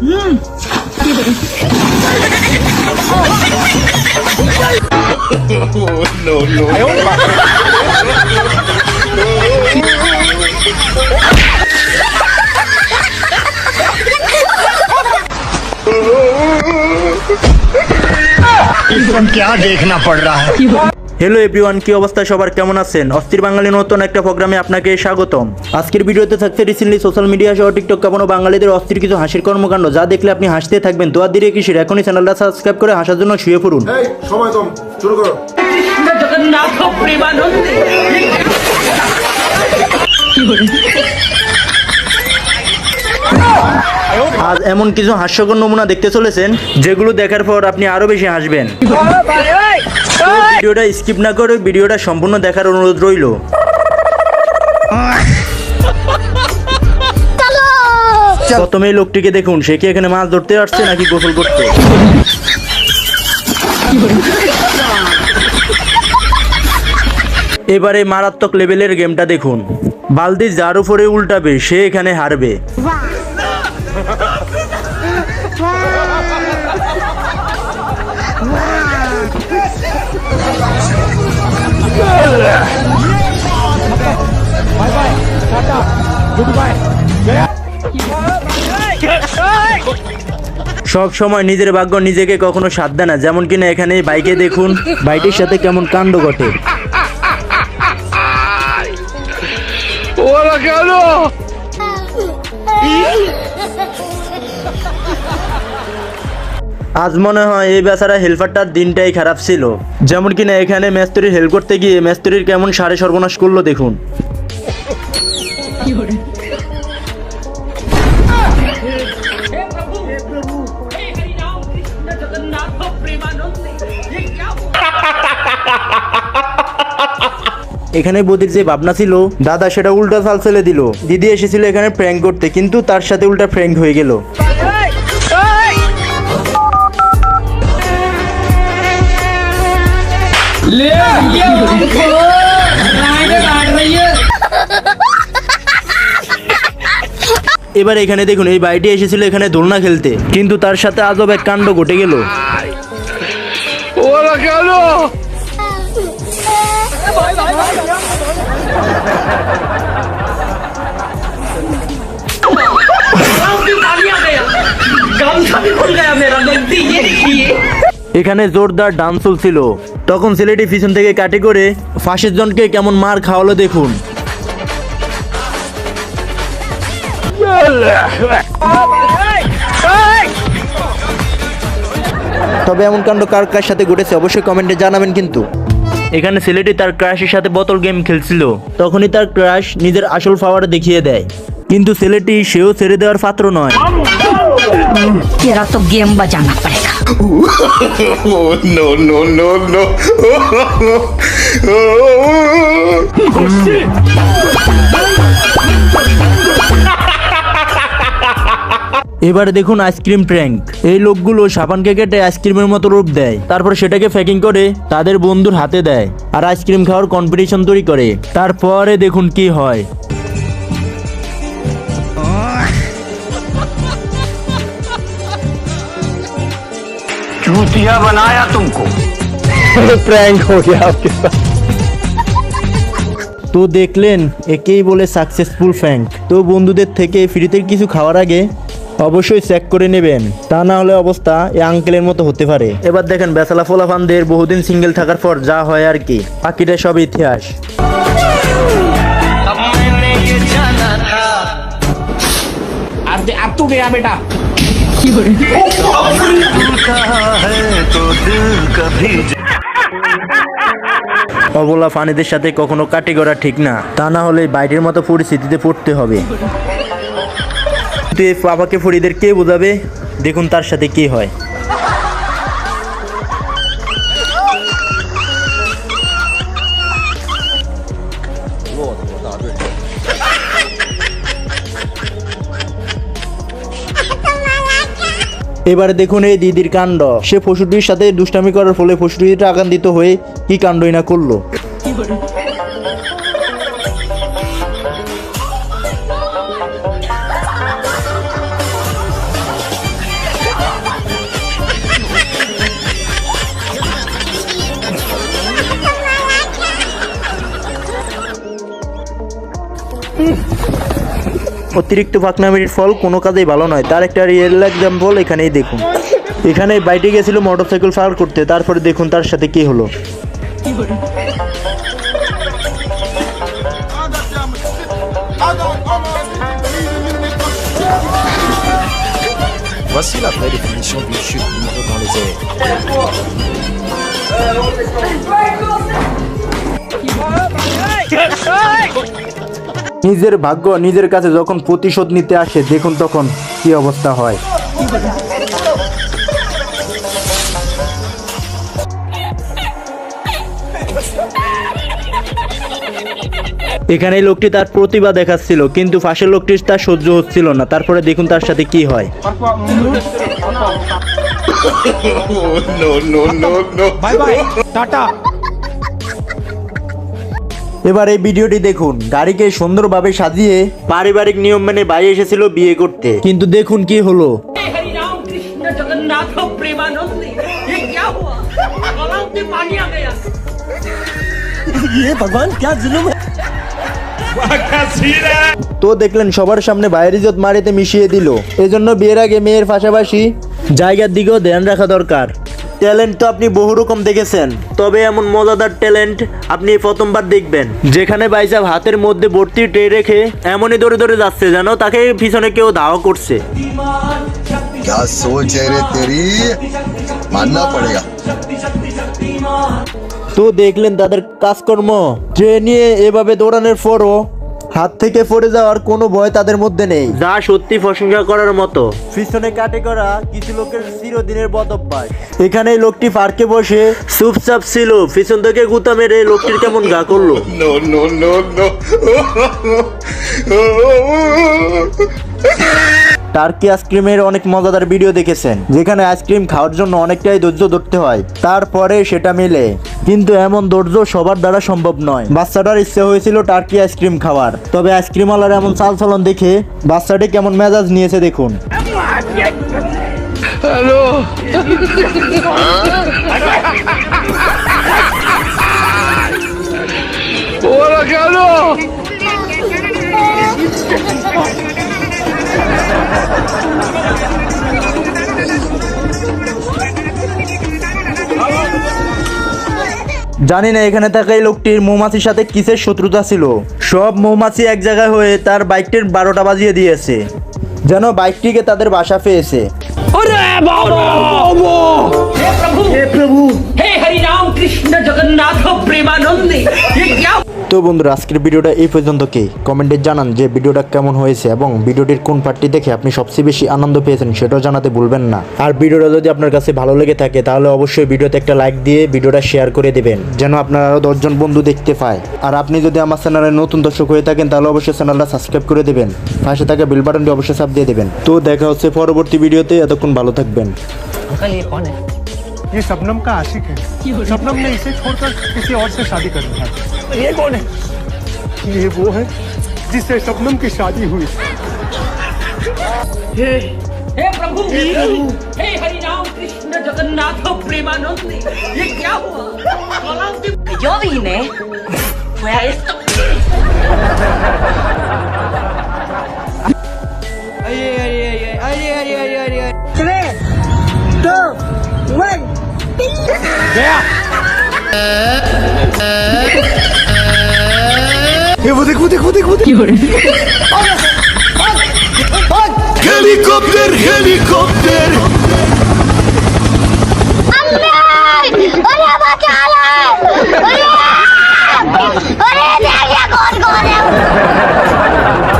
क्या देखना पड़ रहा है? হ্যালো এভরিওয়ান কি অবস্থা? সবার কেমন আছেন? অস্থির বাঙালি নতুন একটা প্রোগ্রামে আপনাকে স্বাগতম। আজকের ভিডিওতে থাকছে রিসেন্টলি সোশ্যাল মিডিয়া সহ টিকটক কাপানো বাঙালিদের অস্থির কিছু হাসির কর্মকাণ্ড। যা দেখলে আপনি হাসতে থাকবেন। তো আর ধীরে কিসের এখনই চ্যানেলটা সাবস্ক্রাইব করে হাসার জন্য শুয়ে পড়ুন। এই সময় কম শুরু করো। আজ এমন কিছু হাস্যকর নমুনা দেখতে চলেছেন যেগুলো দেখার পর আপনি আরও বেশি হাসবেন। ভিডিওটা স্কিপ না করে ভিডিওটা সম্পূর্ণ দেখার অনুরোধ রইল। প্রথমে লোকটিকে দেখুন সে কি এখানে মাছ ধরতে আসছে নাকি গোসল করতে? এবারে মারাত্মক লেভেলের গেমটা দেখুন। বালদি যার উপরে উল্টাবে সে এখানে হারবে। সব সময় নিজের ভাগ্য নিজেকে কখনো সাথ দেয় না। যেমন কিনা এখানে বাইকে দেখুন বাইকের সাথে কেমন কাণ্ড ঘটে। আজ মনে হয় এই বেচারা হেলপারটার দিনটাই খারাপ ছিল। যেমন কিনা এখানে মেস্তরির হেল্প করতে গিয়ে মেস্তুরির কেমন সারে সর্বনাশ করল দেখুন। এখানে বদির যে ভাবনা ছিল, দাদা সেটা উল্টা সাল ফেলে দিল। দিদি এসেছিল এখানে প্র্যাঙ্ক করতে, কিন্তু তার সাথে উল্টা প্র্যাঙ্ক হয়ে গেল। এবার এখানে দেখুন, এই বাড়িটি এসেছিল এখানে দোলনা খেলতে। কিন্তু তার সাথে আজব এক কাণ্ড ঘটে গেল। गाँव এখানে জোরদার ডান্স চলছিল তখন ছেলেটি পিছন থেকে কাটি করে ফাঁসের জনকে কেমন মার খাওয়ালো দেখুন। তবে এমন কাণ্ড কার কার সাথে ঘটেছে অবশ্যই কমেন্টে জানাবেন কিন্তু। এখানে ছেলেটি তার ক্রাশের সাথে বোতল গেম খেলছিল। তখনই তার ক্রাশ নিজের আসল পাওয়ার দেখিয়ে দেয়। কিন্তু ছেলেটি সেও ছেড়ে দেওয়ার পাত্র নয়। গেম বা জানা Oh, no, no, no, no. এবারে দেখুন আইসক্রিম প্র্যাঙ্ক। এই লোকগুলো সাবানকে কেটে আইসক্রিমের মতো রূপ দেয়। তারপর সেটাকে প্যাকিং করে তাদের বন্ধুর হাতে দেয়। আর আইসক্রিম খাওয়ার কম্পিটিশন তৈরি করে। তারপরে দেখুন কি হয়। चूतिया बनाया तुमको তো দেখলেন একেই বলে সাকসেসফুল ফ্যাঙ্ক তো বন্ধুদের থেকে ফ্রিতে কিছু খাওয়ার আগে অবশ্যই চেক করে নেবেন তা না হলে অবস্থা এই আঙ্কেলের মতো হতে পারে এবার দেখেন বেসালা ফোলাফানদের বহুদিন সিঙ্গেল থাকার পর যা হয় আর কি বাকিটা সব ইতিহাস अब अब तू गया बेटा অবলা ফানিদের সাথে কখনো কাটি করা ঠিক না। তা না হলে বাইরের মতো পরিস্থিতিতে পড়তে হবে। বাবাকে ফরিদের কে বোঝাবে? দেখুন তার সাথে কি হয়। এবারে দেখুন এই দিদির কাণ্ড। সে পশুটির সাথে দুষ্টামি করার ফলে পশুটিটা আকান্দিত হয়ে কি কাণ্ডই না করল। অতিরিক্ত ফাঁকনামির ফল কোনো কাজেই ভালো নয়। তার একটা রিয়েল এক্সাম্পল এখানেই দেখুন। এখানে বাইটে গেছিল মোটরসাইকেল ফায়ার করতে তারপরে দেখুন তার সাথে কি হলো। Voici la vraie définition d'une chute libre dans les airs. নিজের ভাগ্য নিজের কাছে যখন প্রতিশোধ নিতে আসে দেখুন তখন কি অবস্থা হয়। এখানে লোকটি তার প্রতিভা দেখাচ্ছিল কিন্তু ফাঁসের লোকটি তার সহ্য হচ্ছিল না। তারপরে দেখুন তার সাথে কি হয়। No. এবার এই ভিডিওটি দেখুন। গাড়িকে সুন্দরভাবে সাজিয়ে পারিবারিক নিয়ম মেনে ভাই এসেছিল বিয়ে করতে। কিন্তু দেখুন কি হলো। ইয়ে, তো দেখলেন সবার সামনে বাইরে জোত মারিতে মিশিয়ে দিল। এজন্য বিয়ের আগে মেয়ের পাশাপাশি জায়গার দিকেও ধ্যান রাখা দরকার। ট্যালেন্ট তো আপনি বহু রকম দেখেছেন তবে এমন মজাদার ট্যালেন্ট আপনি এই প্রথমবার দেখবেন যেখানে বাইসাব হাতের মধ্যে ভর্তি ট্রে রেখে এমনই দৌড়ে দৌড়ে যাচ্ছে যেন তাকে পিছনে কেউ ধাওয়া করছে क्या सोच है रे तेरी मानना पड़ेगा তো দেখলেন তাদের কাজকর্ম ট্রে নিয়ে এভাবে দৌড়ানোর পরও হাত থেকে পড়ে যাওয়ার কোনো ভয় তাদের মধ্যে নেই। যা সত্যি প্রশংসা করার মতো। পিছনে কাটে করা কিছু লোকের চিরদিনের বদ অভ্যাস। এখানে লোকটি পার্কে বসে চুপচাপ ছিল পিছন থেকে গুতা মেরে লোকটির কেমন গা করল? No, no, no, no. Turkey আইসক্রিমের অনেক মজাদার ভিডিও দেখেছেন, যেখানে আইসক্রিম খাওয়ার জন্য অনেকটাই ধৈর্য ধরতে হয়, তারপরে সেটা মিলে। কিন্তু এমন ধৈর্য সবার দ্বারা সম্ভব নয়। বাচ্চাটার ইচ্ছে হয়েছিল টার্কি আইসক্রিম খাওয়ার। তবে আইসক্রিমওয়ালার এমন চালচলন দেখে বাচ্চাটি কেমন মেজাজ নিয়েছে দেখুন। জানি না এখানে থাকা এই লোকটির মৌমাছির সাথে কিসের শত্রুতা ছিল। সব মৌমাছি এক জায়গায় হয়ে তার বাইকটির বারোটা বাজিয়ে দিয়েছে। যেন বাইকটিকে তাদের বাসা পেয়েছে। প্রভু! হে হরি রাম কৃষ্ণ জগন্নাথ প্রেমানন্দে তো বন্ধুরা, আজকের ভিডিওটা এই পর্যন্ত কি? কমেন্টে জানান যে ভিডিওটা কেমন হয়েছে এবং ভিডিওটির কোন পার্টি দেখে আপনি সবচেয়ে বেশি আনন্দ পেয়েছেন সেটাও জানাতে ভুলবেন না। আর ভিডিওটা যদি আপনার কাছে ভালো লেগে থাকে, তাহলে অবশ্যই ভিডিওতে একটা লাইক দিয়ে ভিডিওটা শেয়ার করে দেবেন, যেন আপনার আরও দশজন বন্ধু দেখতে পায়। আর আপনি যদি আমার চ্যানেলে নতুন দর্শক হয়ে থাকেন, তাহলে অবশ্যই চ্যানেলটা সাবস্ক্রাইব করে দেবেন। পাশে থাকা বিল বাটনটি অবশ্যই সাপ দিয়ে দেবেন। তো দেখা হচ্ছে পরবর্তী ভিডিওতে, এতক্ষণ ভালো থাকবেন। ये शबनम का आशिक है। शबनम ने इसे छोड़कर किसी और से शादी कर लिया ये कौन है? ये वो है जिससे शबनम की शादी हुई। हे प्रभु हे प्रभु। हे हरि राम कृष्ण जगन्नाथ प्रेमानंद ये क्या हुआ? गलाव में Yo এবার দেখব দেখব দেখব হেলিকপ্টার হেলিকপ্টার। ওরে ওরে!